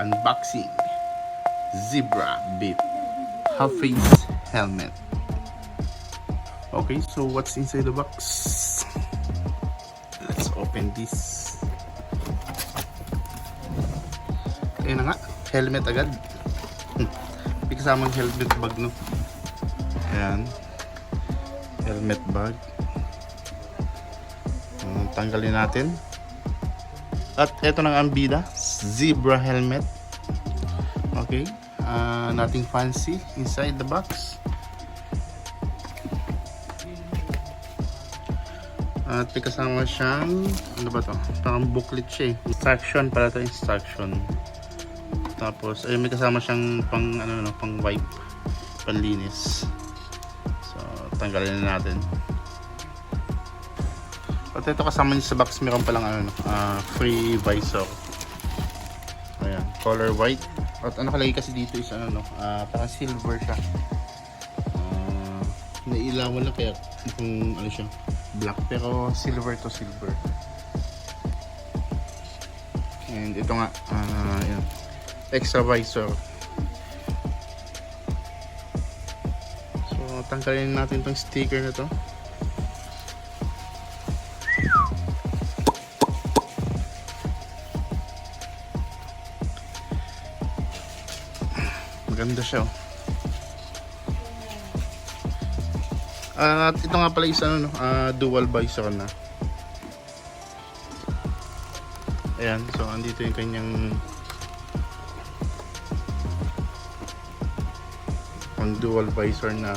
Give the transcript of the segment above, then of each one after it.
unboxing Zebra Bit half face helmet. Okay, so what's inside the box? Let's open this. Ayun na nga, helmet agad. May helmet bag no. Ayan. Helmet bag. Uh, tanggalin natin. At eto na nga ang bida, zebra helmet. Okay, uh, nothing fancy inside the box. At may kasama siyang, ano ba to? Parang booklet siya eh. Instruction pala to, instruction. Tapos, ay may kasama siyang pang, ano, no, pang wipe, panlinis. So, tanggalin na natin. At ito kasama niya sa box, meron palang ano, no, ah, free visor. Color white. At ano kalagay kasi dito is ano, no, ah, parang silver siya. Ah, nailawan lang kaya kung ano siya, black. Pero silver to silver. And ito nga, ah, yan, extra visor. So, tanggalin natin tong sticker na to. Maganda siya. oh. At ito nga pala is ano, no, ah, dual visor na. Ayan, so andito yung kanyang pang dual visor na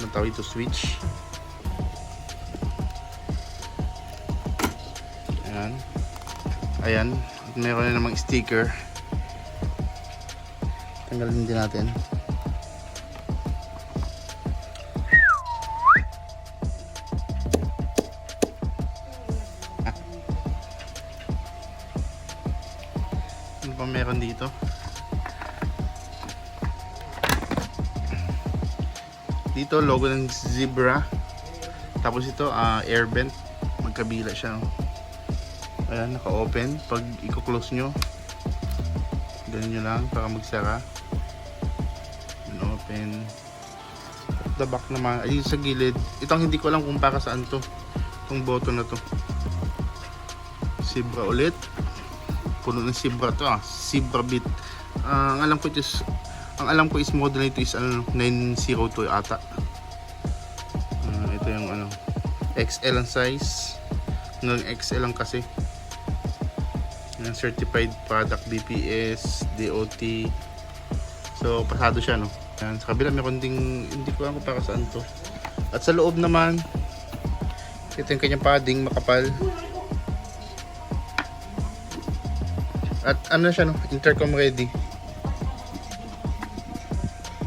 natawag ito switch. Ayan. Ayan. At meron na namang sticker. Tanggalin din natin. Ah. Ano pa meron dito? Dito logo ng zebra. Tapos ito ah air vent. Magkabila siya. Ayan, naka-open. Pag i-close nyo, nyo lang para magsara. Open. The back naman, ay sa gilid. Itong hindi ko alam kung para saan to. Itong button na to. Zebra ulit. Puno ng zebra to ah. Zebra bit. Ah, ang alam ko is, ang alam ko is model nito is ano, 902 ata. Ah, ito yung ano, XL ang size. Hanggang XL lang kasi. Yan, certified product BPS, DOT. So, pasado siya, no? Yan, sa kabila may konting, hindi ko alam para saan to. At sa loob naman, ito yung kanyang padding, makapal. At ano na siya, no? Intercom ready.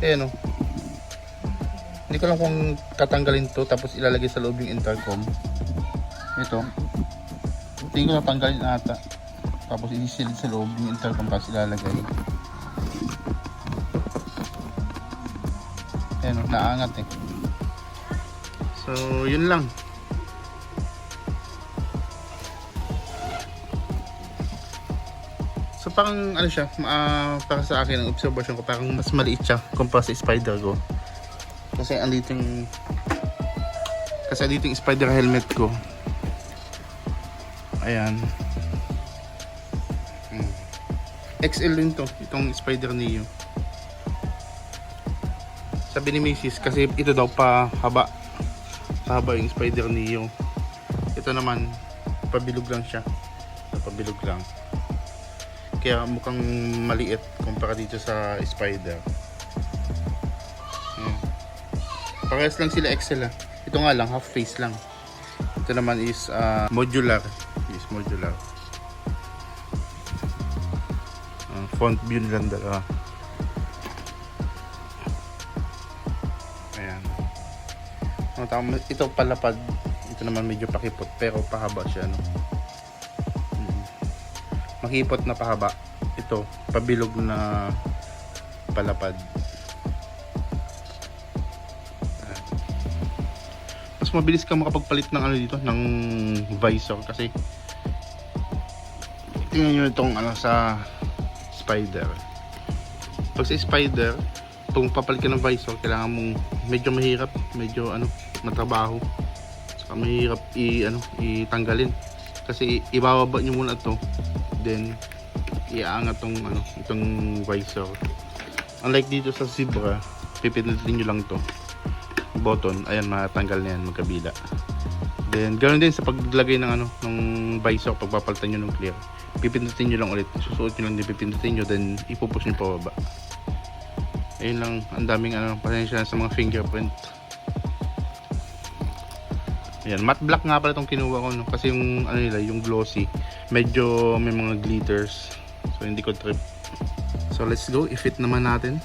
Ayan, no? Hindi ko lang kung tatanggalin to tapos ilalagay sa loob yung intercom. Ito. Tingin ko natanggalin ata. Tapos isisilid sa loob yung intercom tapos ilalagay. Ayan, naangat eh. So, yun lang. So, parang ano siya, ah, para sa akin, ang observation ko, parang mas maliit siya kumpara sa spider ko. Kasi andito yung kasi andito yung spider helmet ko. Ayan. Hmm. XL din to, itong Spider Neo. Sabi ni Macy's kasi ito daw pa haba. Haba yung Spider Neo. Ito naman pabilog lang siya. Pabilog lang. Kaya mukhang maliit kumpara dito sa Spider. Hmm. Parehas lang sila XL ah. Ito nga lang half face lang. Ito naman is ah, modular. Is modular. Ang font view nilang dalawa. Ayan. Ito palapad. Ito naman medyo pakipot pero pahaba siya no. Mm. Makipot na pahaba. Ito pabilog na palapad. Mas mabilis ka makapagpalit ng ano dito ng visor kasi tingnan nyo itong ano sa spider. Pag sa spider, kung papalit ka ng visor, kailangan mong medyo mahirap, medyo ano, matrabaho. Saka mahirap i ano, itanggalin. Kasi ibababa niyo muna to, then iaangat tong ano, itong visor. Unlike dito sa Zebra, pipindutin niyo lang to button, ayan matanggal na yan magkabila. Then ganoon din sa paglagay ng ano ng visor pagpapalitan niyo ng clear. Pipindutin niyo lang ulit. Susuot niyo lang din pipindutin niyo then ipupush niyo pababa. Ayun lang, ang daming ano, pasensya sa mga fingerprint. Ayan, matte black nga pala itong kinuha ko no? kasi yung ano nila, yung glossy, medyo may mga glitters. So hindi ko trip. So let's go, i-fit naman natin.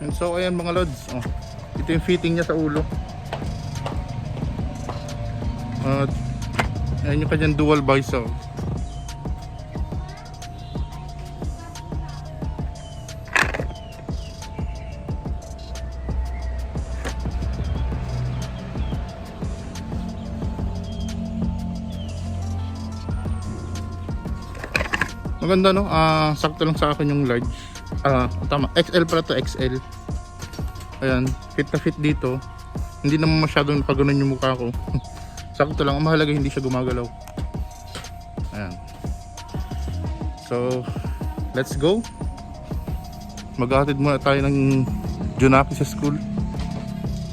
And so ayan mga lods, oh, ito yung fitting niya sa ulo. At ayan yung kanyang dual visor. Maganda no? Ah, sakto lang sa akin yung large. Ah, tama. XL pala to, XL. Ayan, fit na fit dito. Hindi naman masyadong nakaganon yung mukha ko. sakto lang. Ang mahalaga hindi siya gumagalaw. Ayan. So, let's go. Maghatid muna tayo ng Junaki sa school.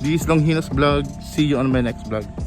This is Longhinas Vlog. See you on my next vlog.